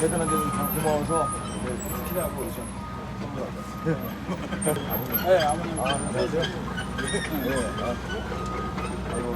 선배한테 참 고마워서 네, 키나고 그러죠. 선물하자. 네, 아버님. 아, 안녕하세요. 네, 아, 아이고,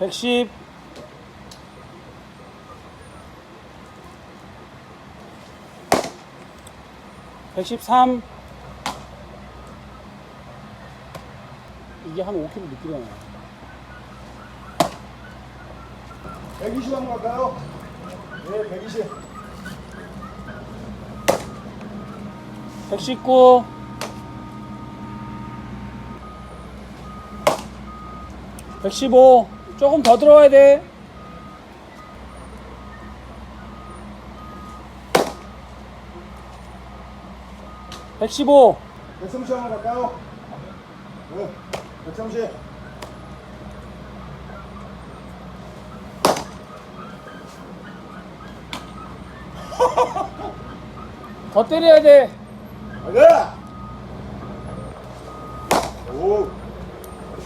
110 113 이게 한 5kg 느끼나 120 한번 갈까요? 네 120 119 115 조금 더 들어와야 돼115 130 한번 갈까요? 네, 130. 더 때려야 돼 가자! 오,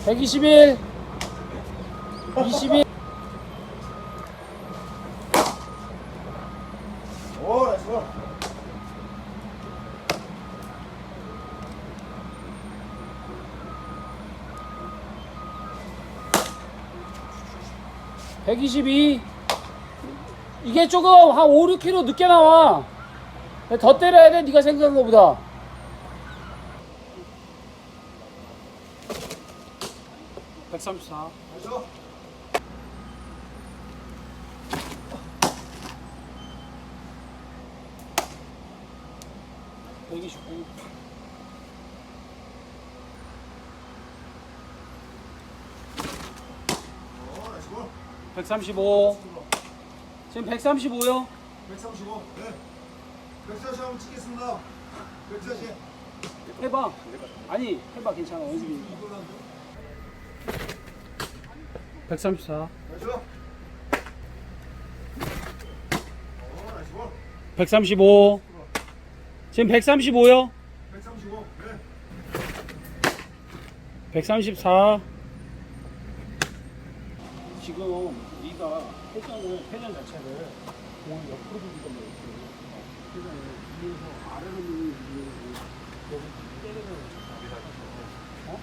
121 22 오, 나이스 볼. 백2 2 이게 조금 한 5, 6kg 늦게 나와. 더 때려야 돼 네가 생각한 것보다. 백삼십사 가죠. 백이십구 오, 나이스 볼. 백삼십오 지금 백삼십오요 135. 네. 140 한번 치겠습니다. 140. 해봐 아니 해봐 괜찮아 연습이 이걸로 한 번. 134 가죠. 오, 나이스 볼. 135 지금 135요 135. 네. 134 지금 네가 회전을 회전 자체를 공을 옆으로 돌리던 거 이렇게 회전을 위에서 아래로 위에서 여기 때리는 어?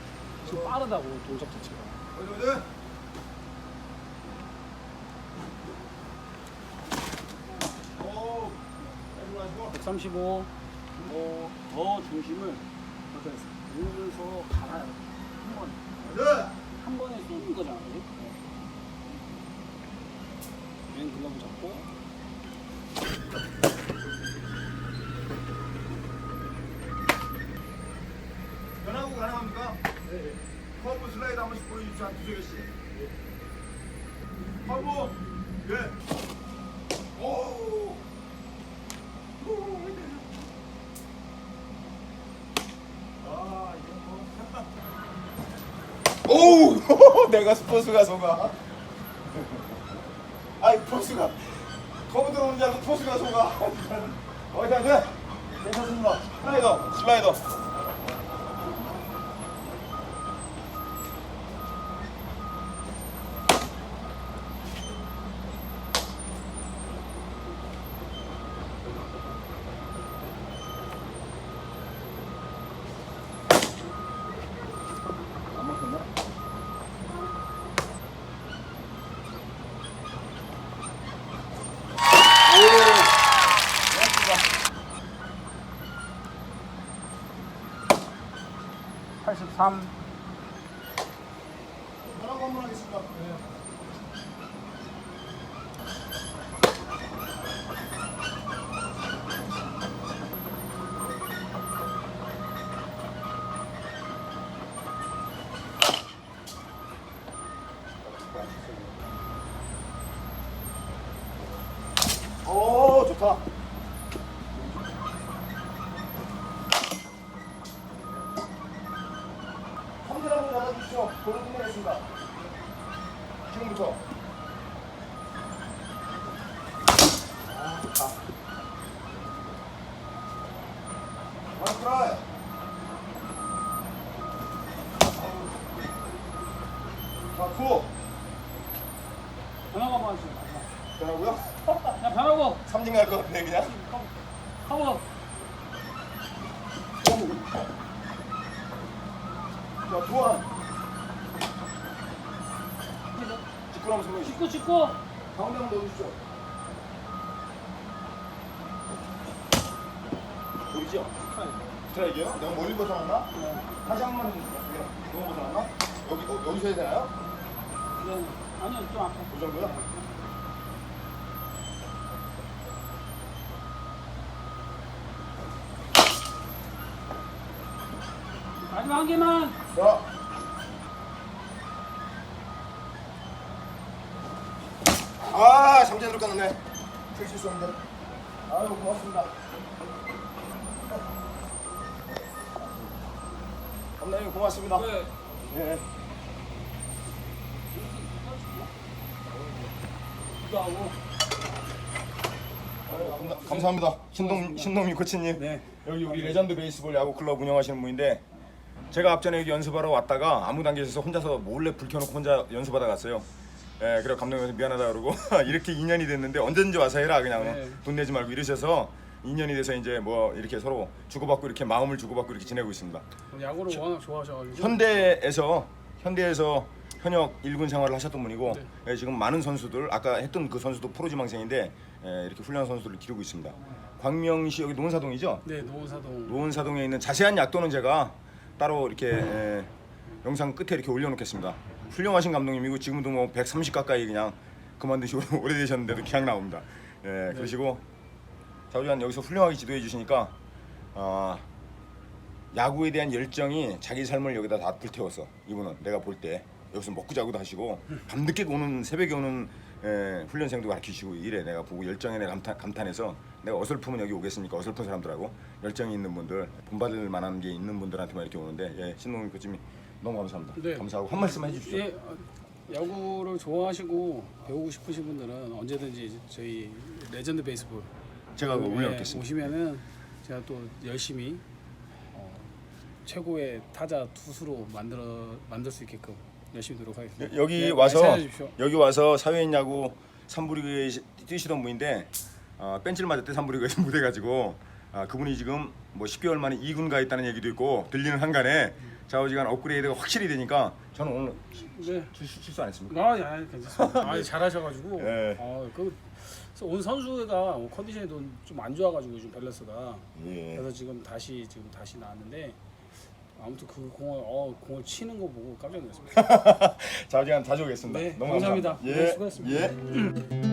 지금 빠르다고 동작 자체가 어디 어디? 오, 나이스 나이스 볼. 135 더, 더 중심을 어떻게 누르면서 갈아요 한 번. 한 번에 쏘는 거잖아 그지? 맨 글러브 잡고 변하고 가능합니까? 네. 커브 슬라이드 한 번씩 보여주십시오. 한 두세 개씩. 커브. 예. 이거 뭐. 오, 내가 스포츠가 속아. 아이 포스가 줄 알고 포스가 속아. 자, 돼. 괜찮습니다. 슬라이더, 슬라이더. থাম 보는 끝내겠습니다. 지금부터. 아, 좋다. 마스크라이. 자, 구. 변화가만 하시죠. 되라고요? 야, 변하고. 삼진 갈것 같네, 그냥. 커버. 자, 두원. 직구 한번 설명해 주시죠. 찍고 찍고. 가운데 한번 넣어주시죠. 보이죠? 스트라이크요? 내가 멀리 벗어났나? 다시 한번 볼게요. 너무 벗어났나? 여기, 어, 여기서 해야 되나요? 네. 아니요, 좀 앞에. 이 정도요? 마지막 한 개만. 자. 큰 실수인데. 아유, 고맙습니다. 감독님 고맙습니다. 네. 하고. 감사- 감사합니다. 신동 신동민 코치님. 네. 여기 우리 레전드 베이스볼 야구 클럽 운영하시는 분인데 제가 앞전에 여기 연습하러 왔다가 아무 단계에서 혼자서 몰래 불 켜놓고 혼자 연습하다 갔어요. 예, 그래 감독님한테 미안하다 그러고 이렇게 2년이 됐는데 언제든지 와서 해라 그냥 네. 돈 내지 말고 이러셔서 2년이 돼서 이제 뭐 이렇게 서로 주고받고 이렇게 마음을 주고받고 이렇게 지내고 있습니다. 야구를 워낙 좋아하셔가지고. 현대에서 현대에서 현역 1군 생활을 하셨던 분이고 네. 예, 지금 많은 선수들 아까 했던 그 선수도 프로지망생인데 예, 이렇게 훌륭한 선수들을 기르고 있습니다. 광명시 여기 노원사동이죠? 네, 노원사동. 노원사동에 있는 자세한 약도는 제가 따로 이렇게 예, 영상 끝에 이렇게 올려놓겠습니다. 훌륭하신 감독님이고 지금도 뭐 130 가까이 그냥 그만두시고 오래되셨는데도 기억 나옵니다. 예, 그러시고 자우지간 여기서 훌륭하게 지도해 주시니까 아, 야구에 대한 열정이 자기 삶을 여기다 다 불태웠어. 이분은 내가 볼 때 여기서 먹고 자고도 하시고 밤늦게 오는 새벽에 오는 에, 훈련생도 가르치시고 이래 내가 보고 열정에 내가 감탄, 감탄해서 내가 어설프면 여기 오겠습니까 어설픈 사람들하고 열정이 있는 분들 본받을 만한 게 있는 분들한테만 이렇게 오는데 예, 신동민 코치님 너무 감사합니다. 네. 감사하고 한 말씀 해주시죠. 예, 어, 야구를 좋아하시고 배우고 싶으신 분들은 언제든지 저희 레전드 베이스볼 제가 예, 올려놓겠습니다. 오시면은 제가 또 열심히 어, 최고의 타자 투수로 만들어 만들 수 있게끔 열심히 노력하겠습니다. 여 기 네, 와서. 여기 와서 사회인 야구 3부리그에 뛰시던 분인데 어, 벤치를 맞을 때 3부리그에서 무대 가지고 아, 그분이 지금 뭐 10개월 만에 2군 가 있다는 얘기도 있고 들리는 한간에 좌우지간 업그레이드가 확실히 되니까 저는 오늘 네. 실- 실- 실수 안 했습니까? 아, 야, 괜찮습니다. 아, 잘하셔가지고. 예. 아, 그, 그래서 온 선수가 컨디션이 좀 안 좋아가지고 요즘 밸런스가. 예. 그래서 지금 다시 지금 다시 나왔는데 아무튼 그 공을 어 공을 치는 거 보고 깜짝 놀랐습니다. 좌우지간 자주 오겠습니다. 네, 너무 감사합니다. 감사합니다. 네, 수고하셨습니다. 예.